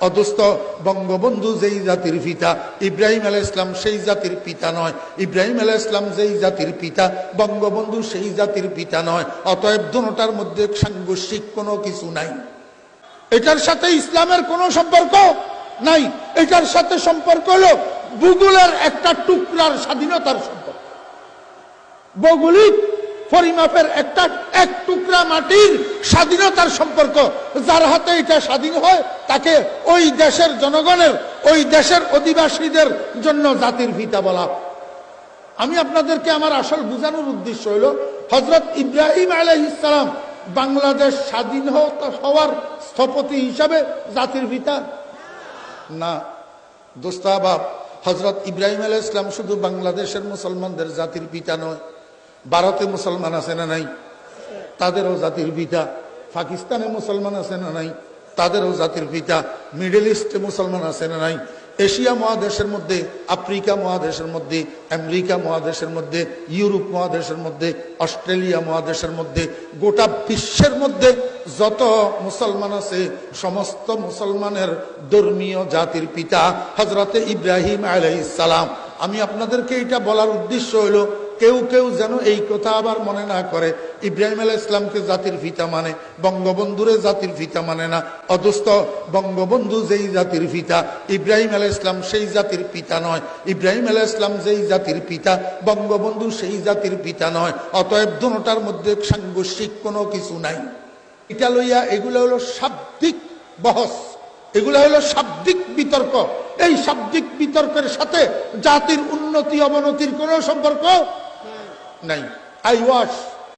অদস্ত বঙ্গবন্ধু যেই জাতির পিতা, ইব্রাহিম আলাহ ইসলাম সেই জাতির পিতা নয়। ইব্রাহিম আলাহ ইসলাম যেই জাতির পিতা, বঙ্গবন্ধু সেই জাতির পিতা নয়। অতএব দুটার মধ্যে সাংঘর্ষিক কোনো কিছু নাই। এটার সাথে ইসলামের কোনো সম্পর্ক নাই। এটার সাথে সম্পর্ক হলো ভূগোলের একটা টুকরার স্বাধীনতার সম্পর্ক। ভৌগোলিক পরিমাপের একটা এক মাটির স্বাধীনতার সম্পর্ক। যার হাতে এটা স্বাধীন হয়, তাকে ওই দেশের জনগণের, ওই দেশের অধিবাসীদের জন্য জাতির পিতা বলা। আমি আপনাদেরকে আমার আসল বোঝানোর উদ্দেশ্য হলো হজরত ইব্রাহিম আলহিসাম বাংলাদেশ স্বাধীন হওয়ার স্থপতি হিসাবে জাতির পিতা? না। দোস্তাবাব হজরত ইব্রাহিম আলাহ ইসলাম শুধু বাংলাদেশের মুসলমানদের জাতির পিতা নয়, ভারতে মুসলমান আছে না নাই? তাদেরও জাতির পিতা। পাকিস্তানে মুসলমান আছে না নাই? তাদেরও জাতির পিতা। মিডল ইস্টে মুসলমান আছে না নাই? এশিয়া মহাদেশের মধ্যে, আফ্রিকা মহাদেশের মধ্যে, আমেরিকা মহাদেশের মধ্যে, ইউরোপ মহাদেশের মধ্যে, অস্ট্রেলিয়া মহাদেশের মধ্যে, গোটা বিশ্বের মধ্যে যত মুসলমান আছে, সমস্ত মুসলমানের ধর্মীয় জাতির পিতা হজরতে ইব্রাহিম আলাইসালাম আমি আপনাদেরকে এটা বলার উদ্দেশ্য হলো কেউ কেউ যেন এই কথা আবার মনে না করে, ইব্রাহিম আলাহ ইসলামকে জাতির পিতা মানে বঙ্গবন্ধুরে জাতির পিতা মানে না। অদস্ত বঙ্গবন্ধু যেই জাতির পিতা, ইব্রাহিম আলাহ ইসলাম সেই জাতির পিতা নয়। ইব্রাহিম আলাহ ইসলাম যেই জাতির পিতা, বঙ্গবন্ধু সেই জাতির পিতা নয়। অতএব দুটার মধ্যে সাংঘর্ষিক কোনো কিছু নাই। এটা লইয়া এগুলো হলো শাব্দিক বহস। এগুলো হলো শাব্দিক বিতর্ক। এই শাব্দিক বিতর্কের সাথে জাতির উন্নতি, অবনতির কোনো সম্পর্ক 9. I watched